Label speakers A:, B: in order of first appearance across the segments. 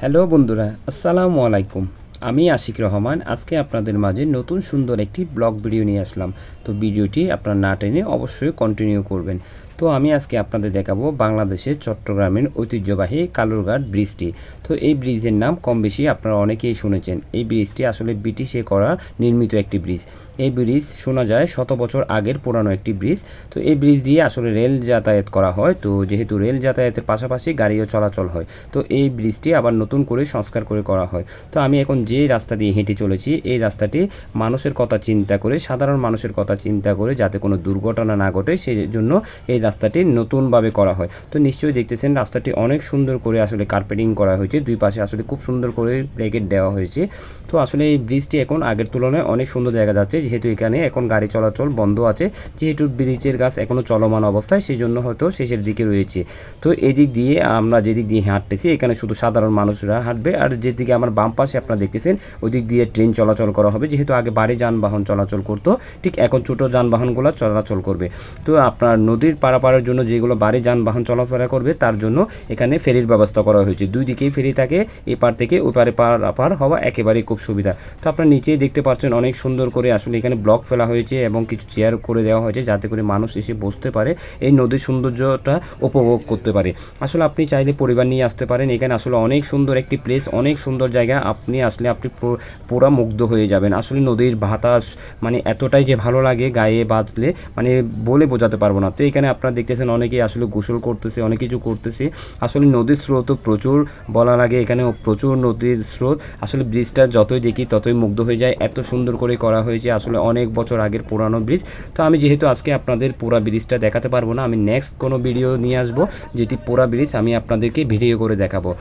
A: Hello বন্ধুরা, আসসালামু আলাইকুম। আমি আশিক রহমান, আজকে আপনাদের মাঝে নতুন সুন্দর একটি ব্লগ ভিডিও নিয়ে আসলাম। তো ভিডিওটি আপনার না টেনে অবশ্যই কন্টিনিউ করবেন। তো আমি আজকে আপনাদের দেখাবো বাংলাদেশের চট্টগ্রামের ঐতিহ্যবাহী কালুরঘাট ব্রিজটি। তো এই ব্রিজের নাম কম বেশি আপনারা অনেকেই শুনেছেন। এই ব্রিজটি আসলে ব্রিটিশে করা নির্মিত একটি ব্রিজ। এই ব্রিজ শোনা যায় শত বছর আগের পুরানো একটি ব্রিজ। তো এই ব্রিজ দিয়ে আসলে রেল যাতায়াত করা হয়। তো যেহেতু রেল যাতায়াতের পাশাপাশি গাড়িও চলাচল হয়, তো এই ব্রিজটি আবার নতুন করে সংস্কার করে করা হয়। তো আমি এখন যে রাস্তা দিয়ে হেঁটে চলেছি, এই রাস্তাটি মানুষের কথা চিন্তা করে, সাধারণ মানুষের কথা চিন্তা করে যাতে কোনো দুর্ঘটনা না ঘটে সেই জন্য এই রাস্তাটি নতুনভাবে করা হয়। তো নিশ্চয়ই দেখতেছেন রাস্তাটি অনেক সুন্দর করে আসলে কার্পেটিং করা হয়েছে। দুই পাশে আসলে খুব সুন্দর করে ব্রেকেট দেওয়া হয়েছে। তো আসলে এই ব্রিজটি এখন আগের তুলনায় অনেক সুন্দর দেখা যাচ্ছে। যেহেতু এখানে এখন গাড়ি চলাচল বন্ধ আছে, যেহেতু ব্রিজের গাছ এখনও চলমান অবস্থায় সেই জন্য হয়তো শেষের দিকে রয়েছে। তো এদিক দিয়ে আমরা যেদিক দিয়ে হাঁটতেছি, এখানে শুধু সাধারণ মানুষরা হাঁটবে। আর যেদিকে আমার বাম পাশে আপনারা দেখতেছেন ওই দিক দিয়ে ট্রেন চলাচল করা হবে। যেহেতু আগে বাড়ি যানবাহন চলাচল করতো, ঠিক এখন ছোটো যানবাহনগুলো চলাচল করবে। তো আপনার নদীর পারাপারের জন্য যেগুলো বাড়ি, যানবাহন চলাফেরা করবে, তার জন্য এখানে ফেরির ব্যবস্থা করা হয়েছে। দুই দিকেই ফেরি থাকে এই পার থেকে ওই পারে পার পার হওয়া একেবারেই খুব সুবিধা। তো আপনার নিচেই দেখতে পাচ্ছেন অনেক সুন্দর করে আসলে এখানে ব্লক ফেলা হয়েছে এবং কিছু চেয়ার করে দেওয়া হয়েছে যাতে করে মানুষ এসে বসতে পারে, এই নদীর সৌন্দর্যটা উপভোগ করতে পারে। আসলে আপনি চাইলে পরিবার নিয়ে আসতে পারেন, এখানে আসলে অনেক সুন্দর একটি প্লেস অনেক সুন্দর জায়গা, আপনি আসলে আপনি পুরো- পুরা মুগ্ধ হয়ে যাবেন। আসলে নদীর বাতাস মানে এতটাই যে ভালো লাগে, গায়ে বাঁধলে মানে বলে বোঝাতে পারব না। তো এখানে আপনারা দেখতেছেন অনেকেই আসলে গোসল করতেছে, অনেক কিছু করতেছে। আসলে নদীর স্রোতও প্রচুর বলা লাগে এখানে প্রচুর নদীর স্রোত। আসলে ব্রিজটা যতই দেখি ততই মুগ্ধ হয়ে যায়। এত সুন্দর করে করা হয়েছে আসলে অনেক বছর আগের পুরানো ব্রিজ। তো আমি যেহেতু আজকে আপনাদের পুরা ব্রিজটা দেখাতে পারব না, আমি নেক্সট কোনো ভিডিও নিয়ে আসব যেটি পুরা ব্রিজ আমি আপনাদেরকে ভিডিও করে দেখাবো।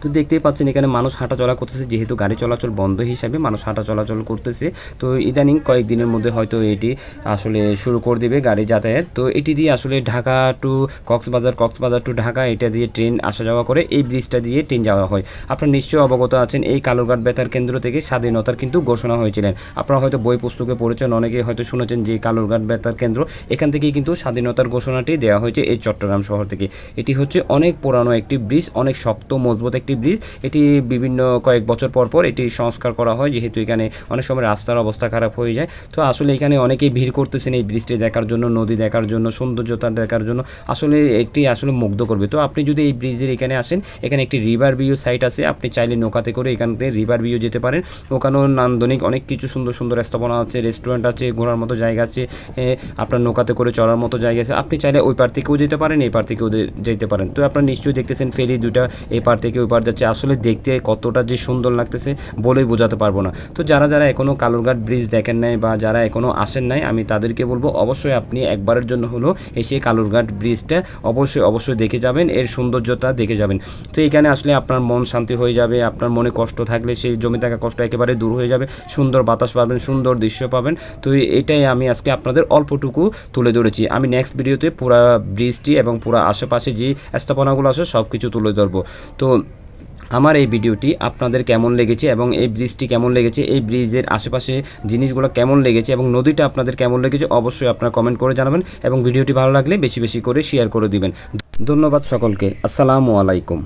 A: তো দেখতেই পাচ্ছেন এখানে মানুষ হাঁটা চলা করতেছে, যেহেতু গাড়ি চলাচল বন্ধ হিসাবে মানুষ হাঁটা চলাচল করতেছে। তো ইদানিং কয়েকদিনের মধ্যে হয়তো এটি আসলে শুরু করে দেবে গাড়ি যাতায়াত। তো এটি দিয়ে আসলে ঢাকা টু কক্সবাজার কক্সবাজার টু ঢাকা, এটা দিয়ে ট্রেন আসা যাওয়া করে এই ব্রিজটা দিয়ে ট্রেন যাওয়া হয়। আপনারা নিশ্চয়ই অবগত আছেন, এই কালুরঘাট বেতার কেন্দ্র থেকে স্বাধীনতার কিন্তু ঘোষণা হয়েছিলেন। আপনারা হয়তো বই পুস্তকে পড়েছেন, অনেকে হয়তো শুনেছেন যে কালুরঘাট বেতার কেন্দ্র, এখান থেকেই কিন্তু স্বাধীনতার ঘোষণাটি দেওয়া হয়েছে এই চট্টগ্রাম শহর থেকে। এটি হচ্ছে অনেক পুরানো একটি ব্রিজ, অনেক শক্ত, মজবুত একটি ব্রিজ। এটি বিভিন্ন কয়েক বছর পর পর এটি সংস্কার করা হয়, যেহেতু এখানে অনেক সময় রাস্তার অবস্থা খারাপ হয়ে যায়। তো আসলে এখানে অনেকেই ভিড় করতেছেন এই ব্রিজটি দেখার জন্য, নদী দেখার জন্য, সৌন্দর্যতা দেখার জন্য। আসলে একটি আসলে মুগ্ধ করবে। তো আপনি যদি এই ব্রিজের এখানে আসেন, এখানে একটি রিভার ভিউ সাইট আছে। আপনি চাইলে নৌকাতে করে এখান থেকে রিভার ভিউ যেতে পারেন। ওখানেও নান্দনিক অনেক কিছু সুন্দর সুন্দর স্থাপনা আছে রেস্টুরেন্ট আছে, ঘোরার মতো জায়গা আছে আপনার নৌকাতে করে চলার মতো জায়গা আছে। আপনি চাইলে ওই পার থেকেও যেতে পারেন, এই পার থেকেও যেতে পারেন। তো আপনারা নিশ্চয়ই দেখতেছেন ফেরি দুটা এই পার থেকে ওই পার যাচ্ছে। আসলে দেখতে কতটা যে সুন্দর লাগতেছে বলেই বোঝাতে পারব না। তো যারা যারা এখনও কালুরঘাট ব্রিজ দেখেন নাই বা যারা এখনও আসেন নাই, আমি তাদেরকে বলব অবশ্যই আপনি একবারের জন্য হলেও এসে কালুরঘাট ব্রিজটা অবশ্যই অবশ্যই দেখে যাবেন। এর সৌন্দর্যটা দেখে যাবেন। তো এখানে আসলে আপনার মন শান্তি হয়ে যাবে, আপনার মনে কষ্ট থাকলে সেই জমি থাকা কষ্ট একেবারে দূর হয়ে যাবে, সুন্দর বাতাস পাবেন, সুন্দর দৃশ্য পাবেন। তো এটাই আমি আজকে আপনাদের অল্পটুকু তুলে ধরেছি। আমি নেক্সট ভিডিওতে পুরা ব্রিজটি এবং পুরা আশেপাশে যে স্থাপনাগুলো আছে সব কিছু তুলে ধরবো। তো আমার এই ভিডিওটি আপনাদের কেমন লেগেছে এবং এই ব্রিজটি কেমন লেগেছে, এই ব্রিজের আশেপাশে জিনিসগুলো কেমন লেগেছে এবং নদীটা আপনাদের কেমন লেগেছে অবশ্যই আপনারা কমেন্ট করে জানাবেন এবং ভিডিওটি ভালো লাগলে বেশি বেশি করে শেয়ার করে দিবেন। ধন্যবাদ সকলকে। আসসালামু আলাইকুম।